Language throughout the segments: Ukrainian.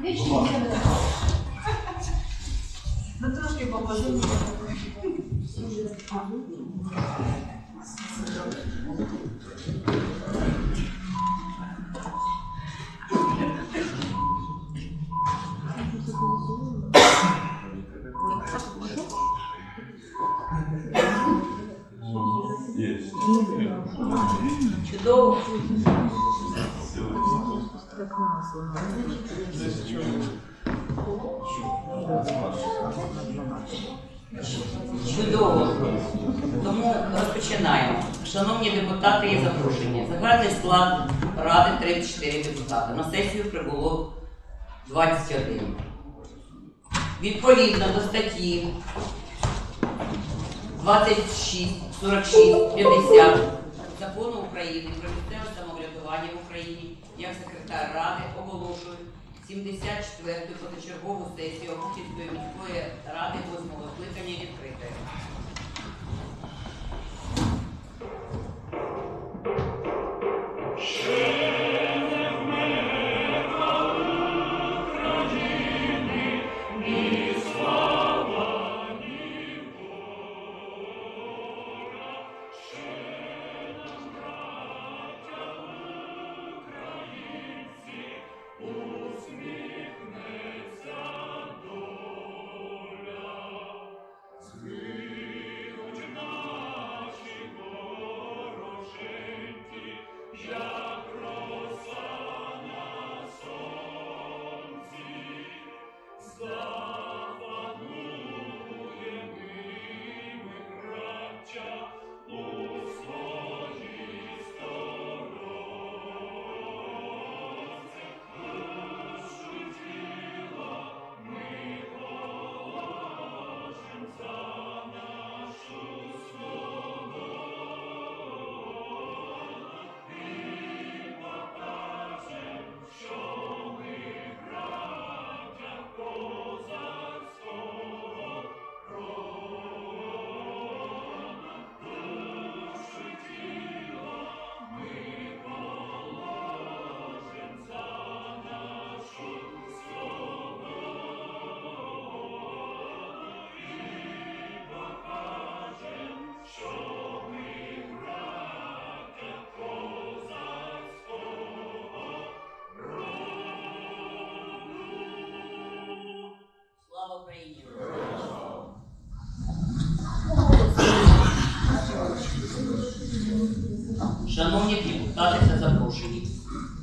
Вічні Ну трошки попаду. Чудово. Есть. Чудово. Чудово. Тому розпочинаємо. Шановні депутати і запрошені. Загальний склад ради 34 депутати. На сесію прибуло 21. Відповідно до статті 26, 46, 50 Закону України про місцеве самоврядування в Україні як секретар Ради оголошую 74-ту позачергову сесію Обухівської міської ради 8-го скликання відкритою.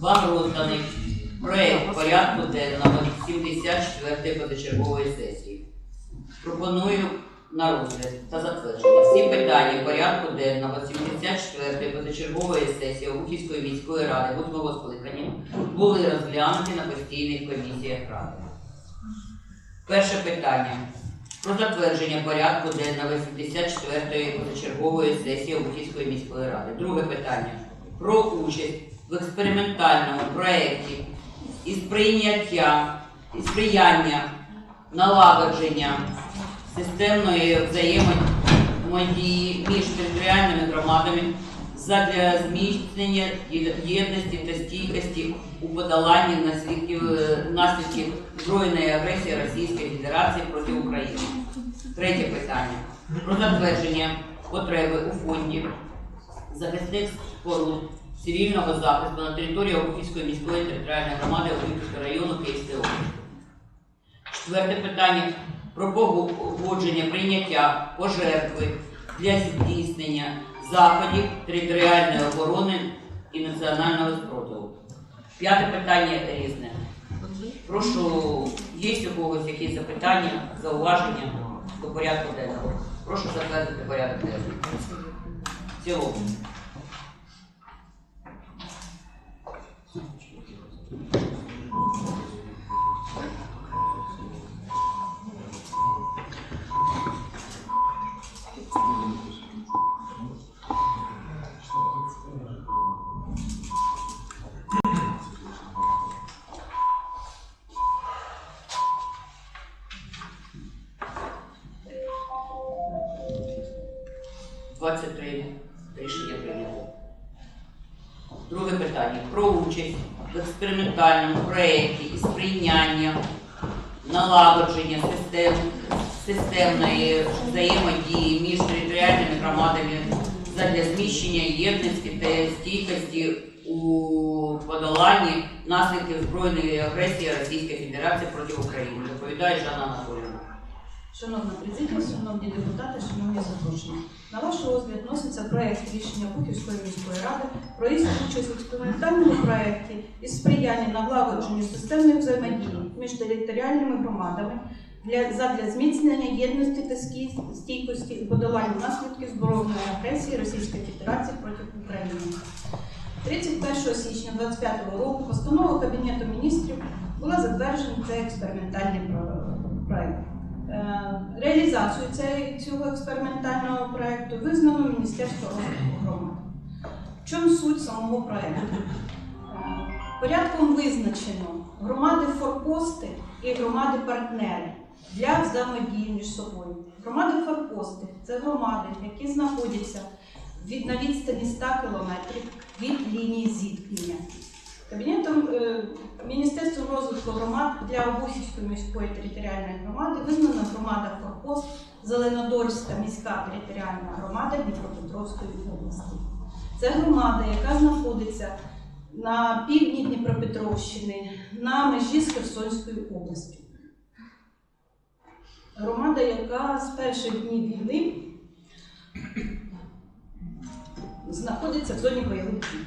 Вам розданий проект порядку денного 74-ї позачергової сесії. Пропоную на розгляд та затвердження. Всі питання порядку денного 74-ї позачергової сесії Обухівської міської ради 8 скликання були розглянуті на постійних комісіях ради. Перше питання. Про затвердження порядку денного 74-ї позачергової сесії Обухівської міської ради. Друге питання. Про участь в експериментальному проєкті із прийняття і сприяння налагодження системної взаємодії між територіальними громадами задля зміцнення єдності та стійкості у подоланні наслідків, е, збройної агресії Російської Федерації проти України. Третє питання. Про затвердження потреби у фонді захисних споруд цивільного захисту на території Обухівської міської територіальної громади Обухівського району Київської області. Четверте питання про погодження прийняття пожертви для здійснення заходів територіальної оборони і національного спротиву. П'яте питання різне. Прошу, є у когось якісь запитання, зауваження до порядку денного? Прошу затвердити порядок денний. В цілому. Участь в експериментальному проєкті і сприяння налагодження систем, системної взаємодії між територіальними громадами задля зміщення єдності та стійкості у подоланні наслідків збройної агресії Російської Федерації проти України. Доповідає Жанна Анатолійовна. Шановна президія, шановні депутати, шановні запрошені. На ваш розгляд вноситься проект рішення Бухівської міської ради про участь в експериментальному проєкті із сприяння налагодженню системної взаємодії між територіальними громадами для задля зміцнення єдності та стійкості і подолання наслідків збройної агресії Російської Федерації проти України. 31 січня 2025 року постановою Кабінету міністрів була затверджена цей експериментальний. Е, Реалізацію цього експериментального проекту визнано Міністерство розвитку громад. В чому суть самого проекту? Е, Порядком визначено громади форпости і громади партнери для взаємодії між собою. Громади форпости це громади, які знаходяться від на відстані 100 кілометрів від лінії зіткнення. Кабінетом е, Міністерством розвитку громад для Обухівської міської територіальної громади визнана громада Форпост Зеленодольська міська територіальна громада Дніпропетровської області. Це громада, яка знаходиться на півдні Дніпропетровщини, на межі з Херсонською областю. Громада, яка з перших днів війни знаходиться в зоні бойових дій.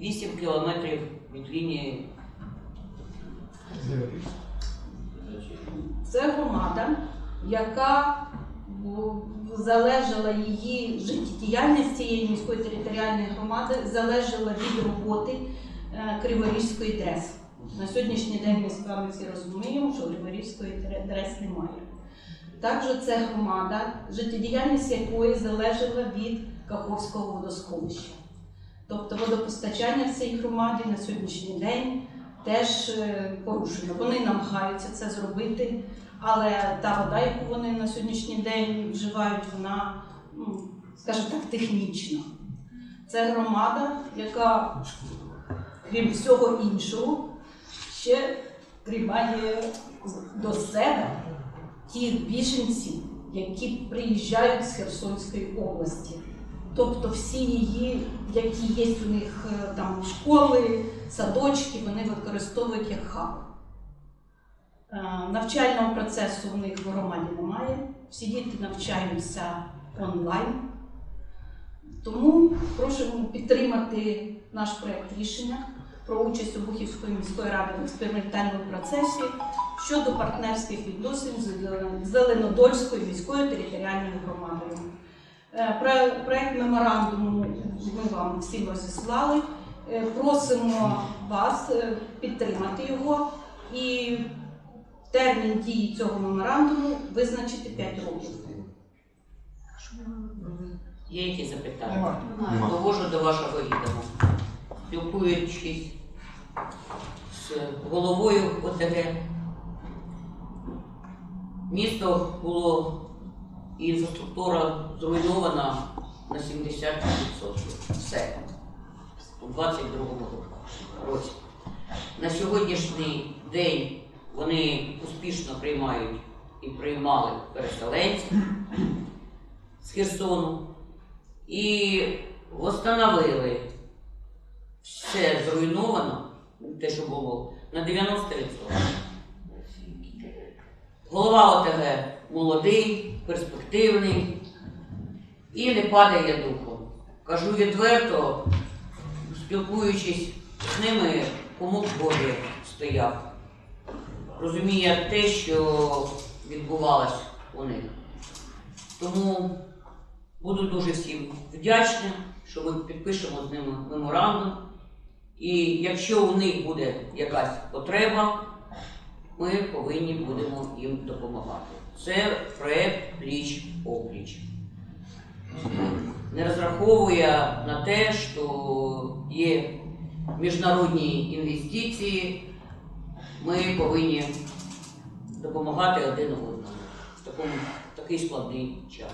8 кілометрів від лінії Це громада, яка залежала її життєдіяльність цієї міської територіальної громади, залежала від роботи е, Криворізької ДРЕС. На сьогоднішній день ми з вами всі розуміємо, що Криворізької ДРЕС немає. Також це громада, життєдіяльність якої залежала від Каховського водосховища. Тобто водопостачання в цій громаді на сьогоднішній день теж е, порушено. Вони намагаються це зробити, але та вода, яку вони на сьогоднішній день вживають, вона, ну, скажімо так, технічна. Це громада, яка, крім всього іншого, ще приймає до себе тих біженців, які приїжджають з Херсонської області. Тобто всі її, які є у них е, там школи, садочки, вони використовують як хаб. Е, Навчального процесу у них в громаді немає. Всі діти навчаються онлайн. Тому прошу підтримати наш проєкт рішення про участь Обухівської міської ради в експериментальному процесі щодо партнерських відносин з Зеленодольською міською територіальною громадою. Е, Проект меморандуму ми вам всім розіслали. Е, Просимо вас е, підтримати його і термін дії цього меморандуму визначити 5 років. Є які запитання? Довожу до вашого відома. Спілкуючись з головою ОТГ, місто було інфраструктура зруйнована на 70%. Все. У 22-му році. На сьогоднішній день вони успішно приймають і приймали переселенців з Херсону і встановили все зруйновано, те, що було, на 90%. Голова ОТГ молодий, перспективний і не падає духом. Кажу відверто, спілкуючись з ними, кому в Божі стояв. Розуміє те, що відбувалось у них. Тому Буду дуже всім вдячна, що ми підпишемо з ними меморандум. І якщо у них буде якась потреба, ми повинні будемо їм допомагати. Це проект пліч опліч. Не розраховує на те, що є міжнародні інвестиції, ми повинні допомагати один одному в такому в такий складний час.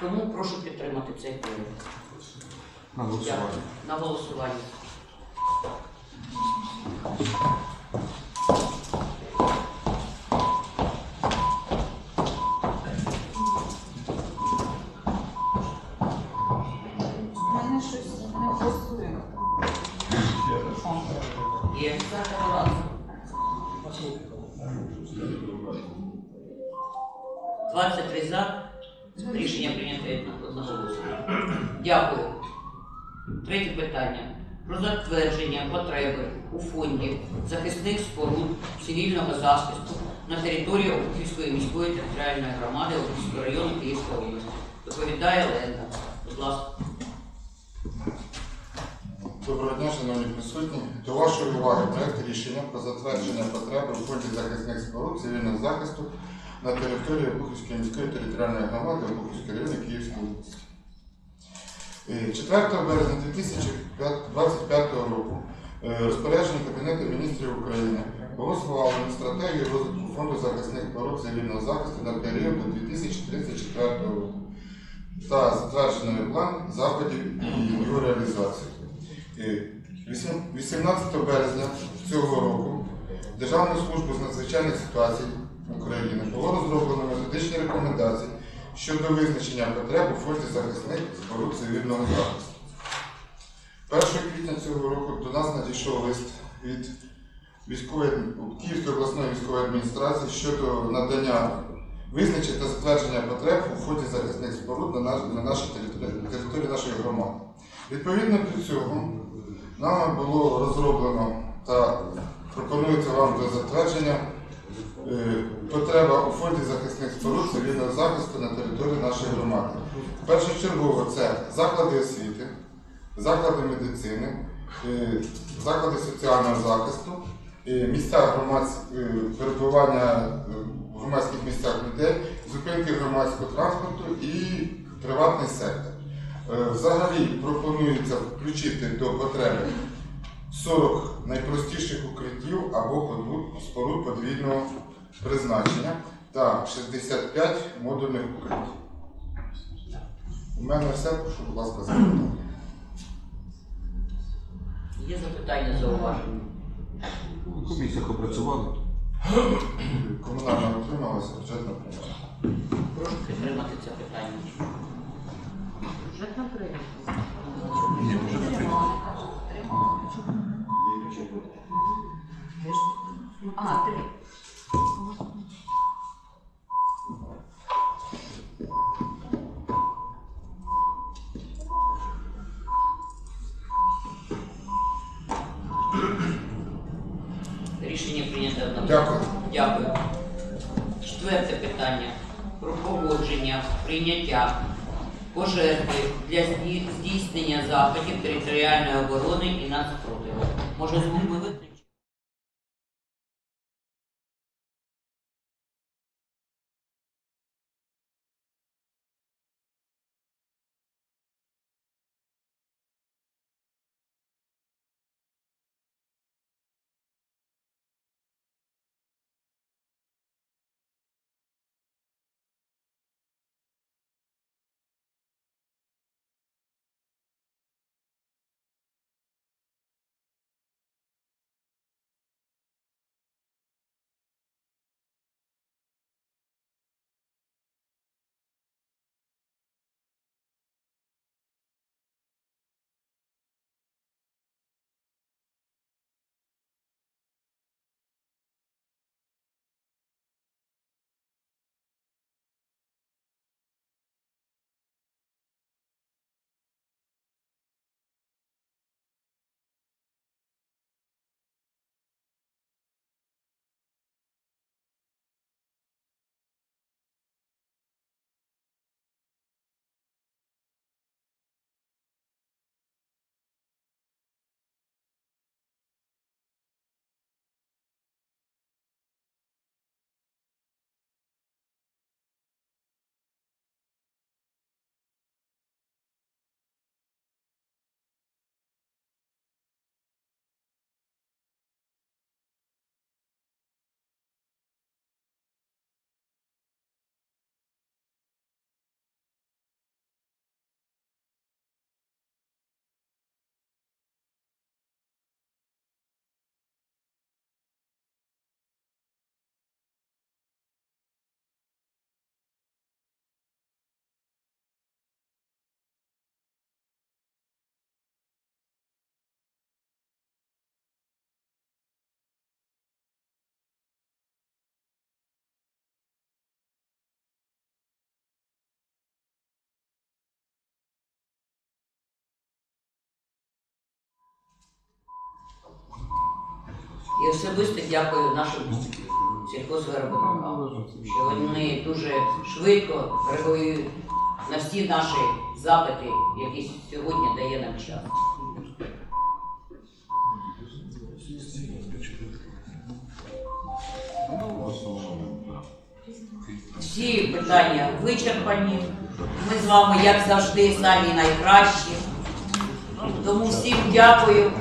Тому прошу підтримати цей проект. На голосування. На голосування. Захисних споруд цивільного захисту на території Обухівської міської територіальної громади Обухівського району Київської області. Доповідає Ленда. Будь ласка. Доброго дня, шановні присутні. До вашої уваги проект рішення про затвердження потреби у фонді захисних споруд цивільного захисту на території Бухівської міської територіальної громади Бухівської району Київської області. Е, 4 березня 2025 року е, розпорядження Кабінету міністрів України було схвалено стратегію розвитку фонду захисних споруд цивільного захисту на період до 2034 року та затверджений план заходів і його реалізації. Е, 18 березня цього року Державною службою з надзвичайних ситуацій України було розроблено методичні рекомендації щодо визначення потреб у фонді захисних споруд цивільного захисту. 1 квітня цього року до нас надійшов лист від військової Київської обласної військової адміністрації щодо надання визначення та затвердження потреб у фонді захисних споруд на, наш, на нашій території, території нашої громади. Відповідно до цього, нами було розроблено та пропонується вам до затвердження е, потреба у фонді захисних споруд цивільного захисту на території нашої громади. Першочергово це заклади освіти, заклади медицини, е, заклади соціального захисту, е, місця е, перебування в громадських місцях людей, зупинки громадського транспорту і приватний сектор. Взагалі пропонується включити до потреби 40 найпростіших укриттів або споруд подвійного призначення та 65 модульних укриттів. У мене все, прошу, будь ласка, запитання. Є запитання, зауваження? В комісіях опрацювали. Комунальна отрималася, бюджетна прийняла. Прошу підтримати це питання. Ні, бюджетна не прийняли. А, три. Рішення прийнято одноголосно. Дякую. Дякую. Четверте питання про погодження прийняття пожертви для здійснення заходів територіальної оборони і нацпротиву. Може, звук І особисто дякую нашим сільхозвиробникам, що вони дуже швидко реагують на всі наші запити, які сьогодні дає нам час. Всі питання вичерпані. Ми з вами, як завжди, самі найкращі. Тому всім дякую.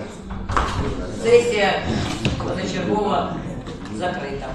Сесія позачергова закрита.